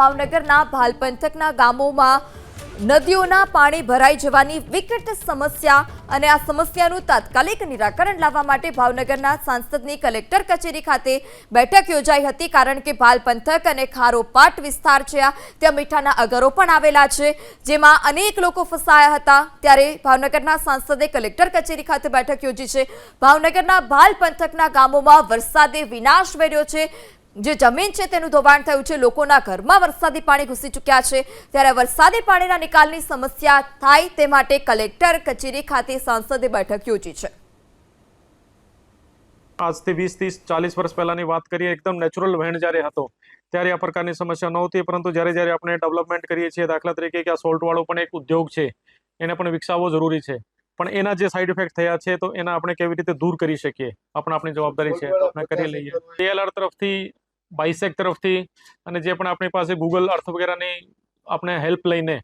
ભાવનગરના ભાલ પંથકના ગામોમાં નદીઓના પાણી ભરાઈ જવાની વિકટ સમસ્યા અને આ સમસ્યાનું તાત્કાલિક નિરાકરણ લાવવા માટે ભાવનગરના સાંસદની કલેક્ટર કચેરી ખાતે બેઠક યોજાઈ હતી. કારણ કે ભાલ પંથક અને ખારોપાટ વિસ્તાર છે ત્યાં મીઠાના અગરો પણ આવેલા છે. જેમાં અનેક લોકો ફસાયા હતા. ત્યારે ભાવનગરના સાંસદે કલેક્ટર કચેરી ખાતે બેઠક યોજી છે. ભાવનગરના ભાલ પંથકના ગામોમાં વરસાદે વિનાશ વેર્યો છે. જે જમીન છે તેનું ધોવાણ થયું છે લોકોના ઘરમાં વરસાદી પાણી ઘૂસી ચૂક્યા છે. ત્યારે વરસાદી પાણીના નિકાલની સમસ્યા થાય તે માટે કલેક્ટર કચેરી ખાતે સાંસદે બેઠક યોજી છે. આજથી વીસ ત્રીસ ચાલીસ વર્ષ પહેલાની વાત કરીએ એકદમ નેચરલ વહેણ જ્યારે હતો ત્યારે આ પ્રકારની સમસ્યા નહોતી પરંતુ જ્યારે જ્યારે આપણે ડેવલપમેન્ટ કરીએ છીએ દાખલા તરીકે કે આ સોલ્ટવાળો પણ એક ઉદ્યોગ છે એને પણ વિકસાવવો જરૂરી છે. પણ એના જે સાઈડ ઇફેક્ટ થયા છે તો એના આપણે કેવી રીતે દૂર કરી શકીએ? આપણે આપણી જવાબદારી છે આપણે કરી લઈએ. ડીએલઆર તરફથી બાઇસેક તરફથી અને જે પણ આપણી પાસે ગૂગલ અર્થ વગેરેની આપણે હેલ્પ લઈને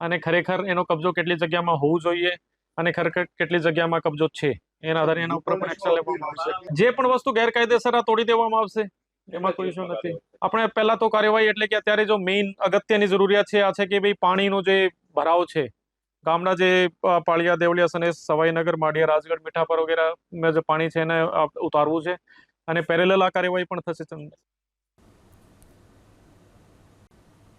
અને ખરેખર એનો કબજો કેટલી જગ્યામાં હોવું જોઈએ અને ખરેખર કેટલી જગ્યામાં કબજો છે, એના આધારે એના ઉપર પણ એક્શન લેવામાં આવશે. જે પણ વસ્તુ ગેરકાયદેસર તોડી દેવામાં આવશે, એમાં કોઈ ઇશ્યુ નથી. આપણે પહેલા તો કાર્યવાહી એટલે કે અત્યારે જો મેઇન અગત્યની જરૂરિયાત છે આ છે કે ભાઈ પાણીનો જે ભરાવ છે ગામના જે પાળિયા, દેવળિયા, સનેસ, સવાઈનગર, માળિયા, રાજગઢ, મીઠાપર વગેરે જે પાણી છે એને ઉતારવું છે અને પેરેલલ આ કાર્યવાહી પણ થશે.